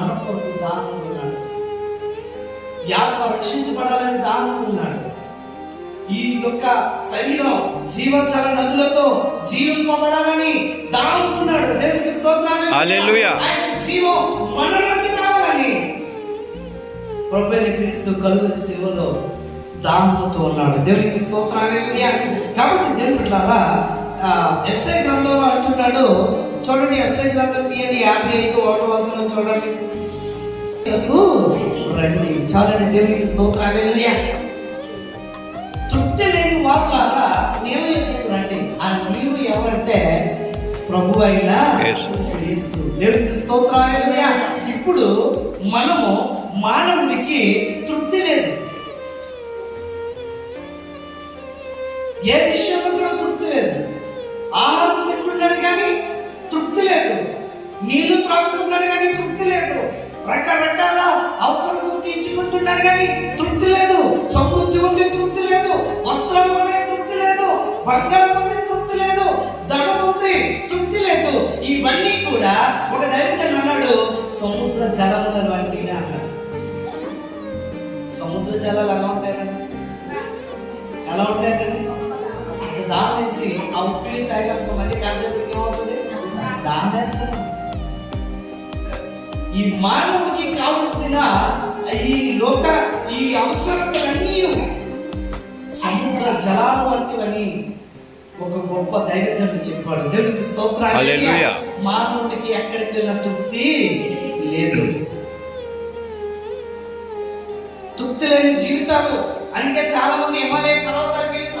మన కొరకు దానం ఉన్నాడు ఈ ఆత్మ రక్షించబడాలని దానం ఉన్నాడు ఈ యొక్క శరీరం జీవచల నదులతో జీవింపబడాలని దానుకున్నాడు. దేవునికి స్తోత్రాలు హల్లెలూయా. ఆయన జీవం మనలోకి రావాలని. ప్రభువైన క్రీస్తు కలుగుల శివలో దాహముతో ఉన్నాడు. దేవునికి స్తోత్రాలు కాబట్టి ఆ ఎస్ఐ గ్రంథంలో అంటున్నాడు చూడండి ఎస్ఐ గ్రంథం తీయండి యాభై ఐదు ఒకటో వచనం చూడండి. రండి చాలండి దేవునికి స్తోత్రాలు తృప్తి లేని నీవు ఎక్కడికి రండి. ఆ నీవు ఎవరంటే ప్రభు అయిన. క్రీస్తు. దేవునికి స్తోత్రాలయ్యా ఇప్పుడు మనము మానవుడికి తృప్తి లేదు. ఏ విషయంలో కూడా తృప్తి లేదు. రకరకాల అవసరం తీర్చుకుంటున్నాడు కానీ తృప్తి లేదు. సమృద్ధి ఉండే తృప్తి లేదు. వస్త్రాలు ఉండే తృప్తి లేదు. బంగారం ఉండే తృప్తి లేదు. ధనం ఉంది తృప్తి లేదు. ఇవన్నీ కూడా ఒక దైవజన్ అన్నాడు సముద్ర జలముల వంటి అన్నాడు. సముద్ర జలాలు ఎలా ఉంటాయండి ఎలా ఉంటాయండి దానేసి ఆ ఉప్పిని తాగినప్పుడు మళ్ళీ కాసేపు ఏమవుతుంది దానేస్తాను ఈ మానవుడికి కావలసిన ఈ లోక ఈ అవసరములన్నీ సముద్ర జలాలు వంటివని ఒక గొప్ప దైవజనుడు చెప్పాడు. దేవునికి స్తోత్రాలు. మానవుడికి ఎక్కడికి వెళ్ళిన తృప్తి లేదు. తృప్తి లేని జీవితాలు. అందుకే చాలా మంది హిమాలయ పర్వతాలకు